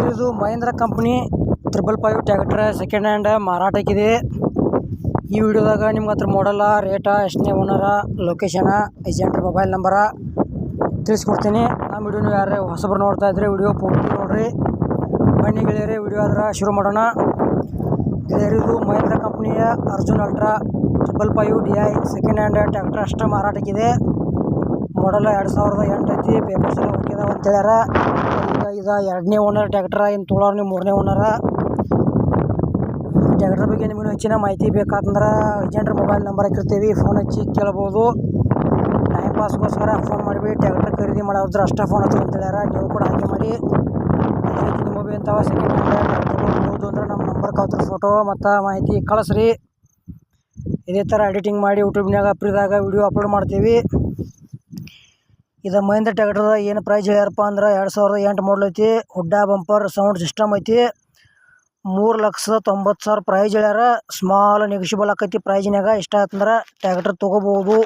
Mahindra company triple five tractor second hand ಮಾರಾಟಕ್ಕಿದೆ ಈ ವಿಡಿಯೋದಾಗ ನಿಮ್ಗೆ ಹತ್ರ ಮಾಡಲ್ಲ ರೇಟ ಎಷ್ಟನೇ ಓನರ ಲೊಕೇಶನ ಏಜೆಂಟ್ರ ಮೊಬೈಲ್ ನಂಬರ ತಿಳಿಸ್ಕೊಡ್ತೀನಿ. ನಮ್ಮ ವಿಡಿಯೋ ನೀವು ಯಾರೇ ಹೊಸಬ್ರು ನೋಡ್ತಾ ಇದ್ರೆ ವಿಡಿಯೋ ಪೂರ್ತಿ ನೋಡ್ರಿ. ಬನ್ನಿ ಗೆಳೆಯರೆ ವಿಡಿಯೋ ಆದ್ರೆ ಶುರು ಮಾಡೋಣ. ಗೆಳೆಯರಿದು Mahindra ಕಂಪ್ನಿಯ Arjun ultra triple five D I second hand tractor ಅಷ್ಟೇ ಮಾರಾಟಕ್ಕಿದೆ ಮಾಡಲ್ಲ ಎರಡು ಸಾವಿರದ ಎಂಟು ಐತಿ ಪೇಪರ್ಸ್ ಎಲ್ಲ ಅಂತ ಈಗ ಇದು ಎರಡನೇ ಓನರ್ ಟ್ಯಾಕ್ಟ್ರ ಇನ್ನು ತೊಳೋರು ನೀವು ಮೂರನೇ ಓನರ ಟ್ಯಾಕ್ಟ್ರ್ ಬಗ್ಗೆ ನಿಮಗೆ ಹೆಚ್ಚಿನ ಮಾಹಿತಿ ಬೇಕಾತಂದ್ರೆ ಏಜೆಂಟ್ರ ಮೊಬೈಲ್ ನಂಬರ್ ಹಾಕಿರ್ತೀವಿ. ಫೋನ್ ಹಚ್ಚಿ ಕೇಳ್ಬೋದು. ಟೈಮ್ ಪಾಸ್ಗೋಸ್ಕರ ಫೋನ್ ಮಾಡಿಬಿಡಿ. ಟ್ಯಾಕ್ಟ್ರ್ ಖರೀದಿ ಮಾಡೋದ್ರ ಅಷ್ಟೇ ಫೋನ್ ಹಚ್ಚಿ ಅಂತ ಹೇಳ್ಯಾರ. ನೀವು ಕೂಡ ಹಾಗೆ ಮಾಡಿ. ಅದೇ ರೀತಿ ಇಂಥವ ಸೆಕೆಂಡ್ ಅಂದ್ರೆ ನಮ್ಮ ನಂಬರ್ ಕೌತ್ರ ಫೋಟೋ ಮತ್ತು ಮಾಹಿತಿ ಕಳಿಸ್ರಿ. ಇದೇ ಥರ ಎಡಿಟಿಂಗ್ ಮಾಡಿ ಯೂಟ್ಯೂಬ್ನಾಗ ಫ್ರೀದಾಗ ವಿಡಿಯೋ ಅಪ್ಲೋಡ್ ಮಾಡ್ತೀವಿ. ಇದು ಮಹೇಂದ್ರ ಟ್ಯಾಕ್ಟರ್ದ ಏನು ಪ್ರೈಸ್ ಹೇಳ್ಯಾರಪ್ಪ ಅಂದ್ರೆ ಎರಡು ಸಾವಿರದ ಎಂಟು ಮಾಡಲ್ ಐತಿ, ಹುಡ್ಡ ಬಂಪರ್ ಸೌಂಡ್ ಸಿಸ್ಟಮ್ ಐತಿ. ಮೂರು ಲಕ್ಷದ ತೊಂಬತ್ತು ಸಾವಿರ ಪ್ರೈಸ್ ಹೇಳ್ಯಾರ. ಸ್ಮಾಲ್ ನೆಗಿಷಿಬಲ್ ಆಕೈತಿ ಪ್ರೈಜ್ನಾಗ ಇಷ್ಟ ಆಯ್ತಂದ್ರೆ ಟ್ಯಾಕ್ಟರ್ ತೊಗೋಬೋದು.